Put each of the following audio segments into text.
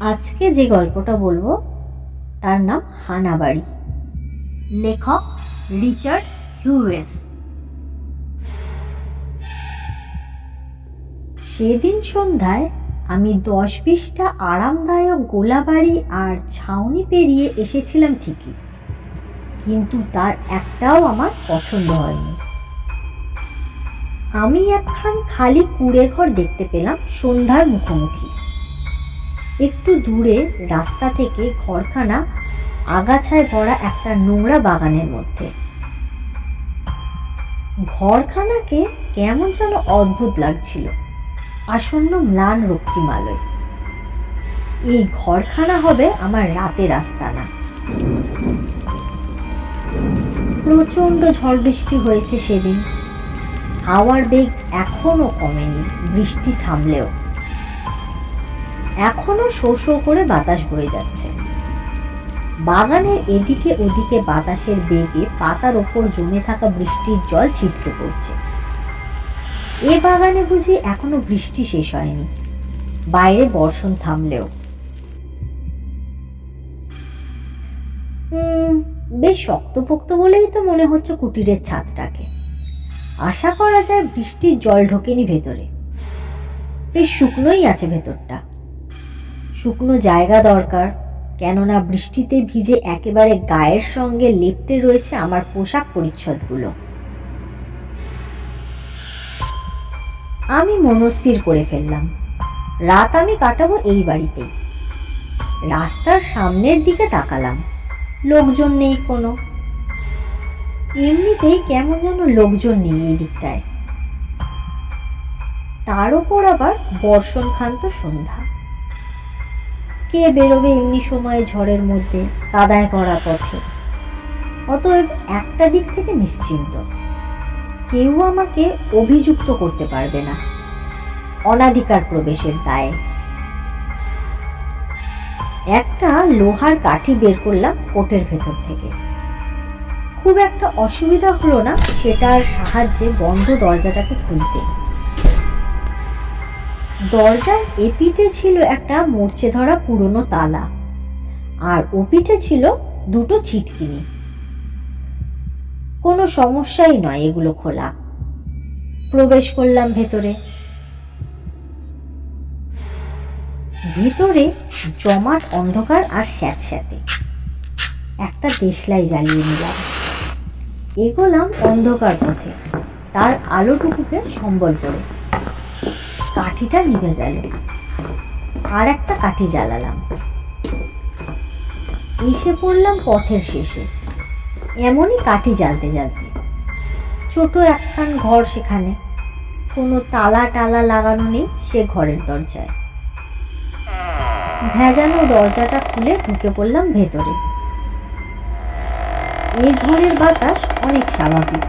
আজকে যে গল্পটা বলব, তার নাম হানাবাড়ি। লেখক রিচার্ড হিউয়েস। সেদিন সন্ধ্যায় আমি দশ বিশটা আরামদায়ক গোলাবাড়ি আর ছাউনি পেরিয়ে এসেছিলাম ঠিকই, কিন্তু তার একটাও আমার পছন্দ হয়নি। আমি একখান খালি কুড়ে ঘর দেখতে পেলাম সন্ধ্যার মুখোমুখি। একটু দূরে রাস্তা থেকে ঘরখানা আগাছায় ভরা একটা নোংরা বাগানের মধ্যে। ঘরখানাকে কেমন যেন অদ্ভুত লাগছিল। আসন্ন ম্লান রক্তিমালয়। এই ঘরখানা হবে আমার রাতের আস্তানা। প্রচণ্ড ঝড় বৃষ্টি হয়েছে সেদিন। হাওয়ার বেগ এখনও কমেনি, বৃষ্টি থামলেও। এখনও শো শো করে বাতাস বয়ে যাচ্ছে। বাগানের এদিকে ওদিকে বাতাসের বেগে পাতার ওপর জমে থাকা বৃষ্টির জল ছিটকে পড়ছে। এ বাগানে বুঝি এখনও বৃষ্টি শেষ হয়নি। বাইরে বর্ষণ থামলেও। বেশ শক্তপোক্ত বলেই তো মনে হচ্ছে কুটিরের ছাদটাকে। আশা করা যায় বৃষ্টির জল ঢোকেনি ভেতরে। বেশ শুকনোই আছে ভেতরটা। শুকনো জায়গা দরকার, কেননা বৃষ্টিতে ভিজে একেবারে গায়ের সঙ্গে লেপ্টে রয়েছে আমার পোশাক পরিচ্ছদগুলো। আমি মনস্থির করে ফেললাম। রাত আমি কাটাবো এই বাড়িতেই। রাস্তার সামনের দিকে তাকালাম। লোকজন নেই কোনো। এমনিতেই কেমন যেন লোকজন নেই এই দিকটায়। তার ওপর আবার বর্ষণ বর্ষণখান্ত সন্ধ্যা। কে বেরোবে এমনি সময়ে ঝড়ের মধ্যে কাদায় পড়া পথে? অতএব একটা দিক থেকে নিশ্চিন্ত। কেউ আমাকে অভিযুক্ত করতে পারবে না। অনাধিকার প্রবেশের দায়ে। একটা লোহার কাঠি বের করলাম কোটের ভেতর থেকে। খুব একটা অসুবিধা হলো না সেটার সাহায্যে বন্ধ দরজাটাকে খুলতে। দরজার এপিঠে ছিল একটা মরচে ধরা পুরনো তালা। আর ওপিঠে ছিল দুটো ছিটকিনি। কোনো সমস্যাই নয় এগুলো খোলা। প্রবেশ করলাম ভেতরে। ভিতরে জমাট অন্ধকার আর স্যাঁতস্যাঁতে। একটা দেশলাই জ্বালিয়ে নিলাম। এগোলাম অন্ধকার পথে। তার আলোটুকুকে সম্বল করে। কাঠিটা নিভে গেল। আর একটা কাঠি জ্বালালাম। এসে পড়লাম পথের শেষে। এমনই কাঠি জ্বালতে জ্বালতে। ছোট একখান ঘর সেখানে। কোনো তালা টালা লাগানো নেই সে ঘরের দরজায়। ভেজানো দরজাটা খুলে ঢুকে পড়লাম ভেতরে। এই ঘরের বাতাস অনেক স্বাভাবিক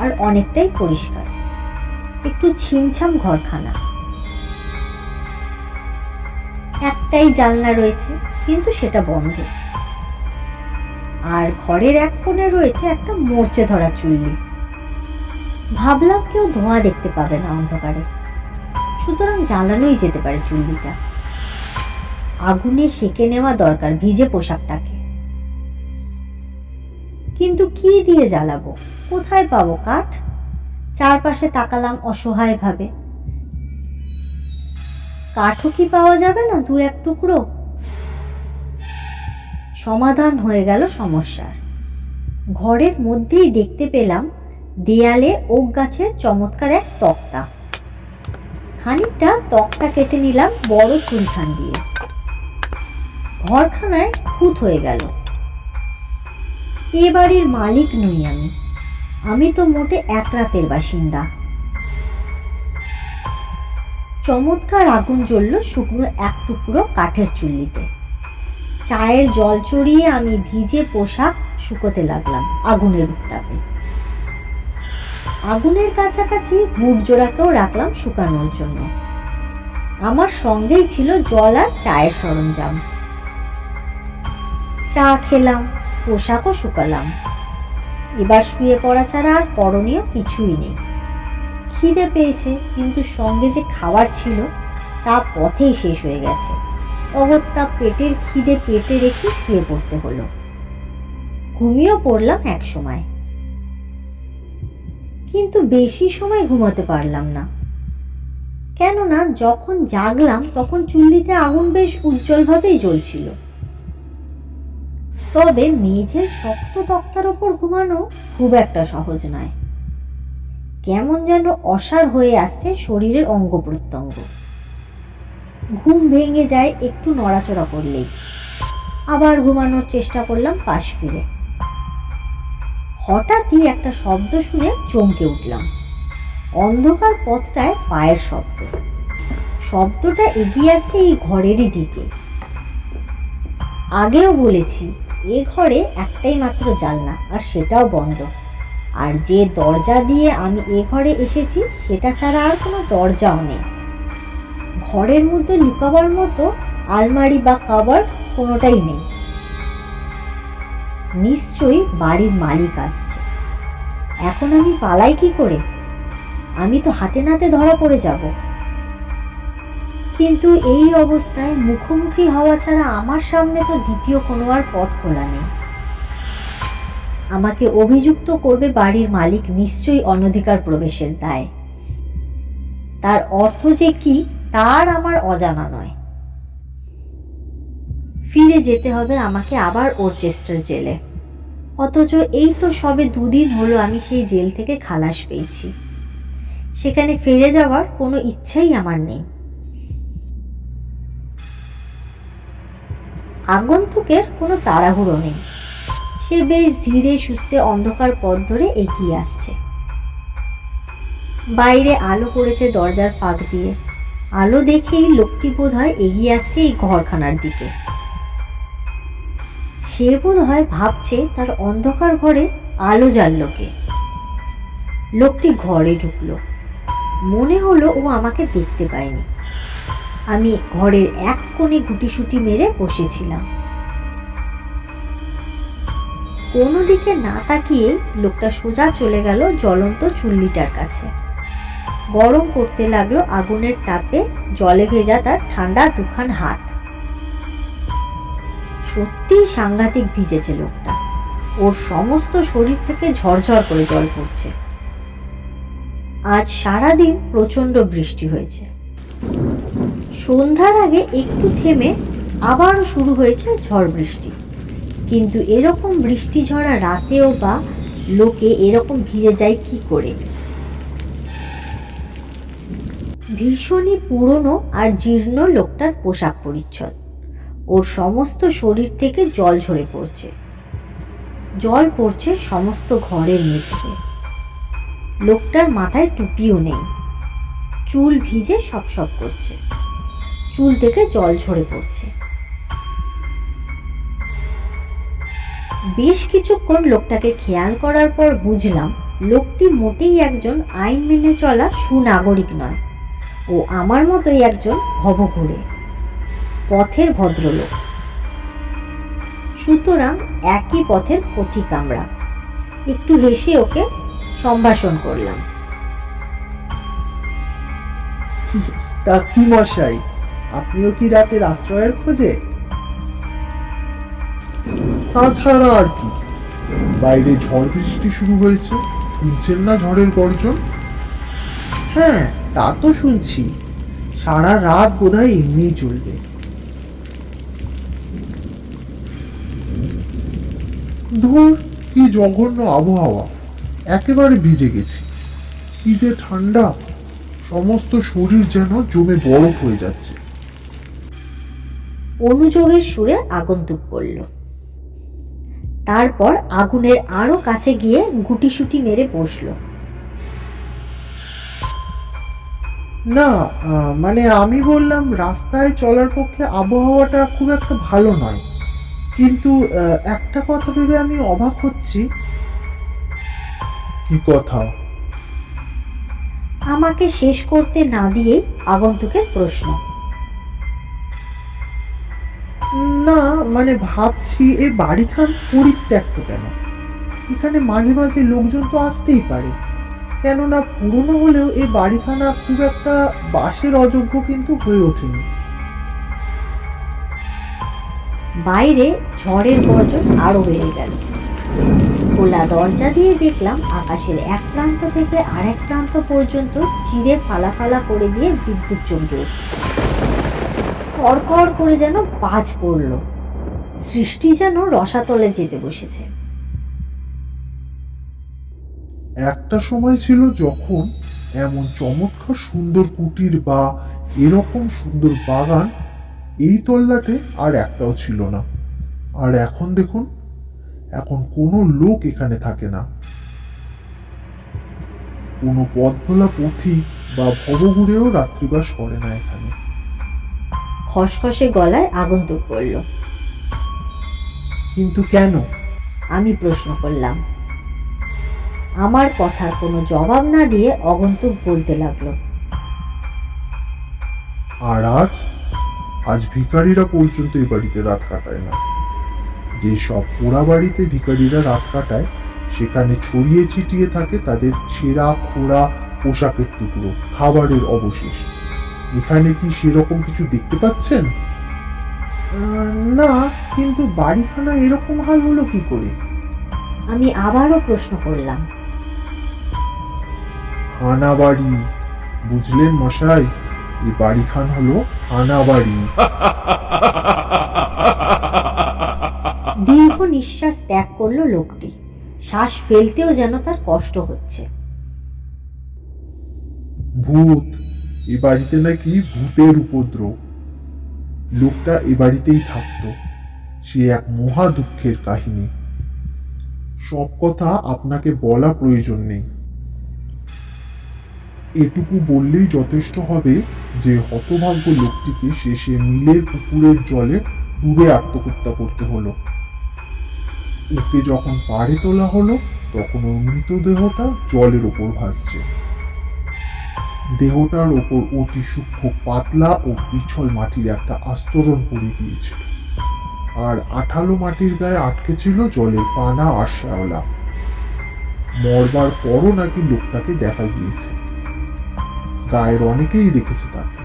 আর অনেকটাই পরিষ্কার। একটু ছিমছাম ঘরখানা। একটাই জানলা রয়েছে, কিন্তু সেটা বন্ধ। আর ঘরের এক কোণে রয়েছে একটা মরচে ধরা চুল্লি ভাবলাম কেউ ধোঁয়া দেখতে পাবে না অন্ধকারে। সুতরাং জ্বালানোই যেতে পারে চুল্লিটা আগুনে সেকে নেওয়া দরকার ভিজে পোশাকটাকে। কিন্তু কি দিয়ে জ্বালাবো? কোথায় পাবো কাঠ? চারপাশে তাকালাম অসহায়ভাবে। কাঠও কি পাওয়া যাবে না দু এক টুকরো? সমাধান হয়ে গেল সমস্যার। ঘরের মধ্যেই দেখতে পেলাম দেয়ালে ওক গাছের চমৎকার এক তক্তা। খানিকটা তক্তা কেটে নিলাম বড় চুলখান দিয়ে। ঘরখানায় খুঁত হয়ে গেল। এ বাড়ির মালিক নই আমি। আমি তো মোটে এক রাতের বাসিন্দা। চমৎকার আগুন জ্বলল শুকনো এক টুকরো কাঠের চুল্লিতে। চায়ের জল চড়িয়ে আমি ভিজে পোশাক শুকোতে লাগলাম আগুনের উত্তাপে। আগুনের কাছাকাছি বুট জোড়াকেও রাখলাম শুকানোর জন্য। আমার সঙ্গেই ছিল জল আর চায়ের সরঞ্জাম। চা খেলাম, পোশাকও শুকালাম। এবার শুয়ে পড়া ছাড়া আর করণীয় কিছুই নেই। খিদে পেয়েছে, কিন্তু সঙ্গে যে খাবার ছিল, তা পথেই শেষ হয়ে গেছে। অগত্যা পেটের খিদে পেটে রেখে শুয়ে পড়তে হলো। ঘুমিয়েও পড়লাম এক সময়। কিন্তু বেশি সময় ঘুমাতে পারলাম না। কেননা যখন জাগলাম, তখন চুল্লিতে আগুন বেশ উজ্জ্বলভাবেই জ্বলছিল। তবে মেঝের শক্ত তক্তার ওপর ঘুমানো খুব একটা সহজ নয়। কেমন যেন অসার হয়ে আসছে শরীরের অঙ্গ প্রত্যঙ্গ। ঘুম ভেঙে যায় একটু নড়াচড়া করলেই। আবার ঘুমানোর চেষ্টা করলাম পাশ ফিরে। হঠাৎই একটা শব্দ শুনে চমকে উঠলাম। অন্ধকার পথটায় পায়ের শব্দ। শব্দটা এগিয়ে আসছে এই ঘরেরই দিকে। আগেও বলেছি এ ঘরে একটাই মাত্র জানলা, আর সেটাও বন্ধ। আর যে দরজা দিয়ে আমি এ ঘরে এসেছি, সেটা ছাড়া আর কোনো দরজাও নেই। ঘরের মধ্যে লুকাবার মতো আলমারি বা কাবার কোনোটাই নেই। নিশ্চয়ই বাড়ির মালিক আসছে। এখন আমি পালাই কি করে? আমি তো হাতে নাতে ধরা পড়ে যাব। কিন্তু এই অবস্থায় মুখোমুখি হওয়া ছাড়া আমার সামনে তো দ্বিতীয় কোনো আর পথ খোলা নেই। আমাকে অভিযুক্ত করবে বাড়ির মালিক নিশ্চয়ই অনধিকার প্রবেশের দায়। তার অর্থ যে কি, তার আমার অজানা নয়। ফিরে যেতে হবে আমাকে আবার ওর ওরচেস্টার জেলে। অথচ এই তো সবে দুদিন হলো আমি সেই জেল থেকে খালাস পেয়েছি। সেখানে ফিরে যাওয়ার কোনো ইচ্ছাই আমার নেই। আগন্তুকের কোনো তাড়াহুড়ো নেই। সে বেশ ধীরে সুস্থে অন্ধকার পথ ধরে এগিয়ে আসছে। বাইরে আলো পড়েছে দরজার ফাঁক দিয়ে। আলো দেখেই লোকটি বোধ হয় এগিয়ে আসছে এই ঘরখানার দিকে। সে বোধ হয় ভাবছে তার অন্ধকার ঘরে আলো জ্বাললো কে। লোকটি ঘরে ঢুকলো। মনে হলো ও আমাকে দেখতে পায়নি। আমি ঘরের এক কোণে গুটিসুটি মেরে বসেছিলাম। কোনো দিকে না তাকিয়ে লোকটা সোজা চলে গেল জ্বলন্ত চুল্লিটার কাছে। গরম করতে লাগল আগুনের তাপে, জলে ভেজা তার ঠান্ডা দুখান হাত। সত্যিই সাংঘাতিক ভিজেছে লোকটা। ওর সমস্ত শরীর থেকে ঝরঝর করে জল পড়ছে। আজ সারাদিন প্রচণ্ড বৃষ্টি হয়েছে। সন্ধ্যার আগে একটু থেমে আবারও শুরু হয়েছে ঝড় বৃষ্টি। কিন্তু এরকম বৃষ্টি ঝরা রাতেও বা লোকে এরকম ভিজে যায় কি করে? ভীষণই পুরনো আর জীর্ণ লোকটার পোশাক পরিচ্ছদ। ওর সমস্ত শরীর থেকে জল ঝরে পড়ছে। জল পড়ছে সমস্ত ঘরের মেঝেতে। লোকটার মাথায় টুপিও নেই। চুল ভিজে সপ সপ করছে। চুল থেকে জল ঝরে পড়ছে। বেশ কিছুক্ষণ লোকটাকে খেয়াল করার পর বুঝলাম, লোকটি মোটেই একজন আইন মেনে চলা সুনাগরিক নয়। ও আমার মতোই একজন ভবঘুরে, পথের ভদ্রলোক। সুতরাং একই পথের পথিক আমরা। একটু হেসে ওকে সম্ভাষণ করলাম। তা কি মশাই? আপনিও কি রাতের আশ্রয়ের খোঁজে? তাছাড়া আর কি। বাইরে ঝড় বৃষ্টি শুরু হয়েছে। শুনছেন না ঝড়ের গর্জন? হ্যাঁ তা তো শুনছি। সারা রাত বোধহয় এমনিই চলবে। ধুর, কি জঘন্য আবহাওয়া। একেবারে ভিজে গেছি। কি যে ঠান্ডা। সমস্ত শরীর যেন জমে বরফ হয়ে যাচ্ছে। অনুযোগের সুরে আগন্তুক বলল তারপর আগুনের আরও কাছে গিয়ে গুটিসুটি মেরে বসল। না আহ, মানে আমি বললাম রাস্তায় চলার পক্ষে আবহাওয়াটা খুব একটা ভালো নয়। কিন্তু আহ, একটা কথা ভেবে আমি অবাক হচ্ছি। কি কথা? আমাকে শেষ করতে না দিয়েই আগন্তুকের প্রশ্ন। না মানে ভাবছি এই বাড়িখান পরিত্যক্ত কেন? এখানে মাঝে মাঝে লোকজন তো আসতেই পারে। কেননা পুরনো হলেও এ বাড়িখানা খুব একটা বাসের অযোগ্য কিন্তু হয়ে ওঠেনি। বাইরে ঝড়ের গর্জন আরও বেড়ে গেল। খোলা দরজা দিয়ে দেখলাম আকাশের এক প্রান্ত থেকে আরেক প্রান্ত পর্যন্ত চিরে ফালা ফালা করে দিয়ে বিদ্যুৎ চমকে উঠল কড়কড় করে যেন বাজ পড়ল। সৃষ্টি যেন রসাতলে যেতে বসেছে। একটা সময় ছিল যখন এমন চমৎকার সুন্দর কুটির বা এরকম সুন্দর বাগান এই তল্লাটে আর একটাও ছিল না। আর এখন দেখুন, এখন কোনো লোক এখানে থাকে না। কোনো পথ পথভোলা পথিক বা ভবঘুরেও রাত্রিবাস করে না এখানে। খসখসে গলায় আগন্তুক পড়ল। কিন্তু কেন? আমি প্রশ্ন করলাম। আমার কথার কোনো জবাব না দিয়ে অগন্তুক বলতে লাগল। আর আজ? আজ ভিখারিরা পর্যন্ত এই বাড়িতে রাত কাটায় না। যে সব পোড়া বাড়িতে ভিখারিরা রাত কাটায় সেখানে ছড়িয়ে ছিটিয়ে থাকে তাদের ছেঁড়া খোড়া পোশাকের টুকরো খাবারের অবশেষ। এখানে কি সেরকম কিছু দেখতে পাচ্ছেন? না কিন্তু বাড়িখানা এরকম হাল হলো কি করে? আমি আবারও প্রশ্ন করলাম। হানা বাড়ি বুঝলেন মশাই? এই বাড়িখান হলো হানা বাড়ি দীর্ঘ নিঃশ্বাস ত্যাগ করল লোকটি। শ্বাস ফেলতেও যেন তার কষ্ট হচ্ছে। ভূত এ বাড়িতে নাকি ভূতের উপদ্রব। লোকটা এ বাড়িতেই থাকতো। সে এক মহা দুঃখের কাহিনী। সব কথা আপনাকে বলা প্রয়োজন নেই। এটুকু বললেই যথেষ্ট হবে যে, হতভাগ্য লোকটিকে শেষে মিলের পুকুরের জলে ডুবে আত্মহত্যা করতে হলো। ওকে যখন পাড়ে তোলা হলো, তখন ওর মৃতদেহটা জলের ওপর ভাসছে। দেহটার ওপর অতি সূক্ষ্ম পাতলা ও পিছল মাটির একটা আস্তরণ পড়ে গিয়েছিল আর আঠালো মাটির গায়ে আটকে ছিল জলের পানা আর শ্যাওলা। মরবার পরও নাকি লোকটাকে দেখা গিয়েছে। গায়ের অনেকেই দেখেছে তাকে।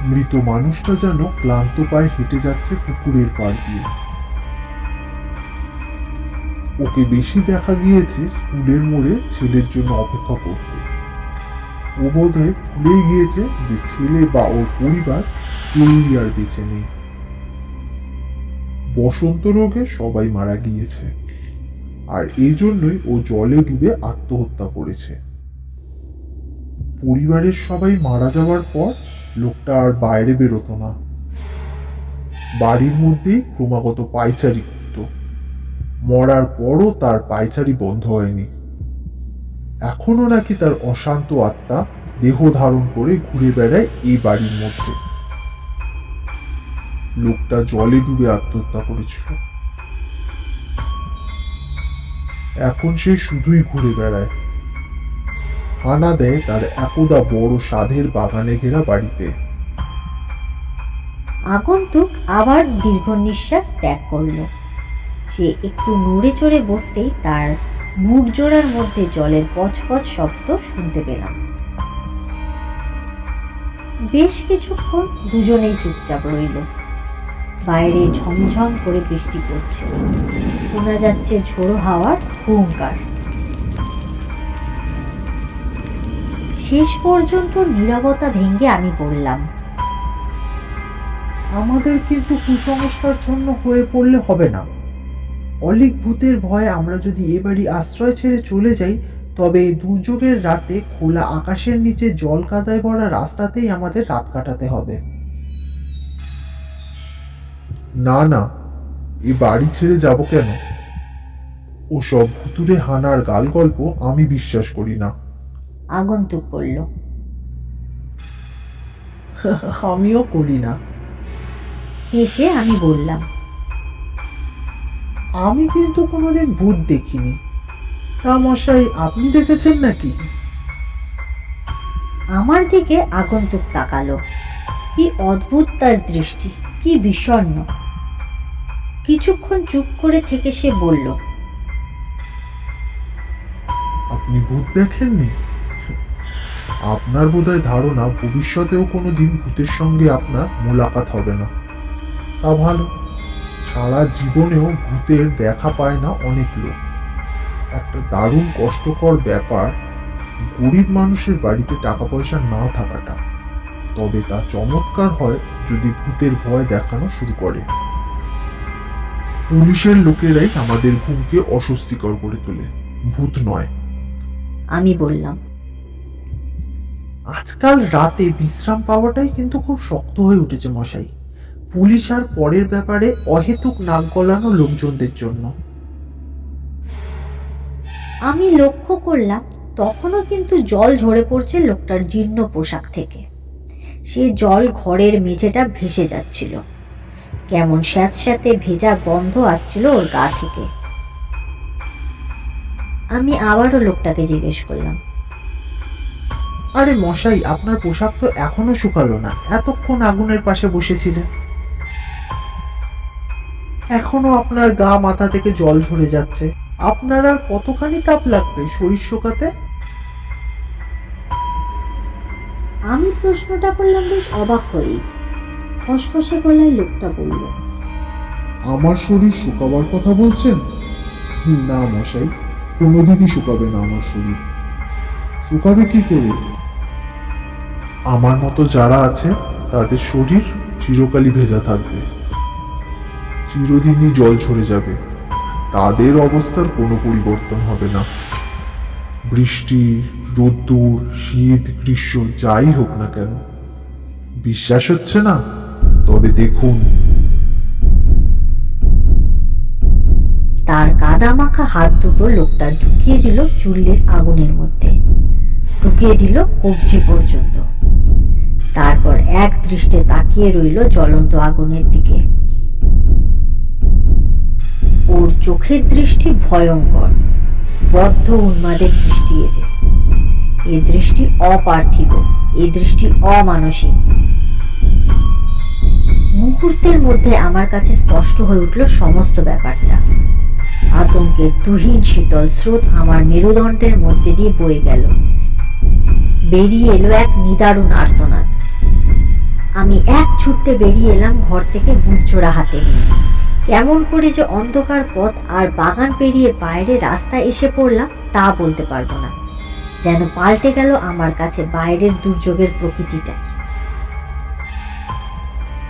মৃত মানুষটা যেন ক্লান্ত পায়ে হেঁটে যাচ্ছে পুকুরের পাড় দিয়ে। ওকে বেশি দেখা গিয়েছে স্কুলের মোড়ে ছেলের জন্য অপেক্ষা করতে। ও বোধহয় ভুলেই গিয়েছে যে ছেলে বা ওর পরিবার কেউই আর বেঁচে নেই। বসন্ত রোগে সবাই মারা গিয়েছে। আর এই জন্যই ও জলে ডুবে আত্মহত্যা করেছে। পরিবারের সবাই মারা যাওয়ার পর লোকটা আর বাইরে বেরোতো না। বাড়ির মধ্যেই ক্রমাগত পাইচারি করত মরার পরও তার পায়চারি বন্ধ হয়নি। এখনও নাকি তার অশান্ত আত্মা দেহ ধারণ করে ঘুরে বেড়ায় এই বাড়ির মধ্যে। লোকটা জলে ডুবে আত্মহত্যা করেছিল। এখন সে শুধুই ঘুরে বেড়ায়। হানা দেয় তার একদা বড় সাধের বাগানে ঘেরা বাড়িতে। আগন্তুক আবার দীর্ঘ নিঃশ্বাস ত্যাগ করল। সে একটু নড়ে চড়ে বসতেই তার বুট জোড়ার মধ্যে জলের পচপচ শব্দ শুনতে পেলাম। বেশ কিছুক্ষণ দুজনেই চুপচাপ রইল। বাইরে ঝমঝম করে বৃষ্টি পড়ছে। শোনা যাচ্ছে ঝোড়ো হাওয়ার হুঙ্কার। শেষ পর্যন্ত নীরবতা ভেঙে আমি বললাম, আমাদের কিন্তু কুসংস্কার জন্য হয়ে পড়লে হবে না। অলিক ভূতের ভয়ে আমরা যদি এ বাড়ি আশ্রয় ছেড়ে চলে যাই তবে এই দুর্যোগের রাতে খোলা আকাশের নিচে জল কাদায় ভরা রাস্তাতেই আমাদের রাত কাটাতে হবে। না না এ বাড়ি ছেড়ে যাব কেন? ওসব ভুতুরে হানার গাল গল্প আমি বিশ্বাস করি না। আগন্তুক বলল। আমিও করি না। হেসে আমি বললাম আমি কিন্তু কোনোদিন ভূত দেখিনি। তা মশাই আপনি দেখেছেন নাকি? আমার দিকে আগন্তুক তাকালো। কি অদ্ভুত তার দৃষ্টি কি বিষণ্ণ। কিছুক্ষণ চুপ করে থেকে সে বলল আপনি ভূত দেখেননি? আপনার বোধহয় ধারণা ভবিষ্যতেও কোনো দিন ভূতের সঙ্গে আপনার মোলাকাত হবে না। তা ভালো। সারা জীবনেও ভূতের দেখা পায় না অনেক লোক। একটা দারুণ কষ্টকর ব্যাপার গরিব মানুষের বাড়িতে টাকা পয়সা না থাকাটা। তবে তা চমৎকার হয় যদি ভূতের ভয় দেখানো শুরু করে। পুলিশের লোকেরাই আমাদের ঘুমকে অস্বস্তিকর করে তোলে। ভূত নয়। আমি বললাম। আজকাল রাতে বিশ্রাম পাওয়াটাই কিন্তু খুব শক্ত হয়ে উঠেছে মশাই। পুলিশ আর পরের ব্যাপারে অহেতুক নাক গলানো লোকজনদের জন্য। আমি লক্ষ্য করলাম তখনও কিন্তু জল ঝরে পড়ছে লোকটার জীর্ণ পোশাক থেকে। সে জল ঘরের মেঝেটা ভেসে যাচ্ছিল। কেমন স্যাঁতস্যাঁতে ভেজা গন্ধ আসছিল ওর গা থেকে। আমি আবারও লোকটাকে জিজ্ঞেস করলাম আরে মশাই আপনার পোশাক তো এখনও শুকালো না। এতক্ষণ আগুনের পাশে বসেছিলেন। এখনও আপনার গা মাথা থেকে জল ঝরে যাচ্ছে। আপনার আর কতখানি তাপ লাগবে শরীর শুকাতে? আমি প্রশ্নটা করলাম বেশ অবাক হয়েই খসখসে গলায় লোকটা বলল আমার শরীর শুকাবার কথা বলছেন? না মশাই কোনোদিনই শুকাবে না আমার শরীর। শুকাবে কি করে? আমার মতো যারা আছে তাদের শরীর চিরকালই ভেজা থাকবে। চিরদিনই জল ঝরে যাবে। তাদের অবস্থার কোনো পরিবর্তন হবে না। বৃষ্টি, রোদ্দুর, শীত, গ্রীষ্ম, যাই হোক না কেন। বিশ্বাস হচ্ছে না? তবে দেখুন। তার কাদা মাখা হাত দুটো লোকটা ঢুকিয়ে দিল চুল্লির আগুনের মধ্যে। ঢুকিয়ে দিল কবজি পর্যন্ত। তারপর এক দৃষ্টে তাকিয়ে রইল জ্বলন্ত আগুনের দিকে। ওর চোখের দৃষ্টি ভয়ঙ্কর। বদ্ধ উন্মাদে দৃষ্টি এ এ দৃষ্টি অপার্থিব, এ দৃষ্টি অমানসিক। মুহূর্তের মধ্যে আমার কাছে স্পষ্ট হয়ে উঠল সমস্ত ব্যাপারটা। আতঙ্কের তুহিন শীতল স্রোত আমার মেরুদণ্ডের মধ্যে দিয়ে বয়ে গেল। বেরিয়ে এলো এক নিদারুণ আর্তনাদ। আমি এক ছুটতে বেরিয়ে এলাম ঘর থেকে বুটজোড়া হাতে নিয়ে। কেমন করে যে অন্ধকার পথ আর বাগান পেরিয়ে বাইরে রাস্তায় এসে পড়লাম, তা বলতে পারব না। যেন পাল্টে গেল আমার কাছে বাইরের দুর্যোগের প্রকৃতিটাই।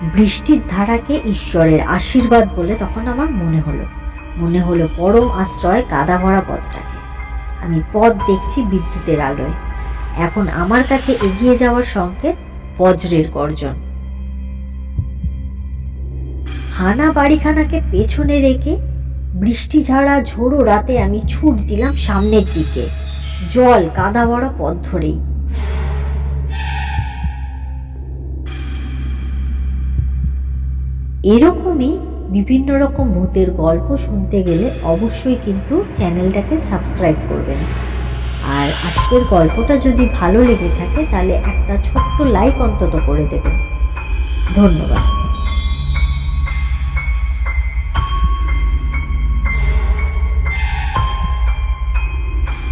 বৃষ্টির ধারাকে ঈশ্বরের আশীর্বাদ বলে তখন আমার মনে হলো। মনে হলো পরম আশ্রয় কাদা ভরা পথটাকে। আমি পথ দেখছি বিদ্যুতের আলোয়। এখন আমার কাছে এগিয়ে যাওয়ার সংকেত বজ্রের গর্জন। হানা বাড়িখানাকে পেছনে রেখে বৃষ্টি ঝাড়া ঝোড়ো রাতে আমি ছুট দিলাম সামনের দিকে। জল কাদা ভরা পথ ধরেই। এরকমই বিভিন্ন রকম ভূতের গল্প শুনতে গেলে অবশ্যই কিন্তু চ্যানেলটাকে সাবস্ক্রাইব করবেন। আর আজকের গল্পটা যদি ভালো লেগে থাকে তাহলে একটা ছোট্ট লাইক অন্তত করে দেবেন। ধন্যবাদ।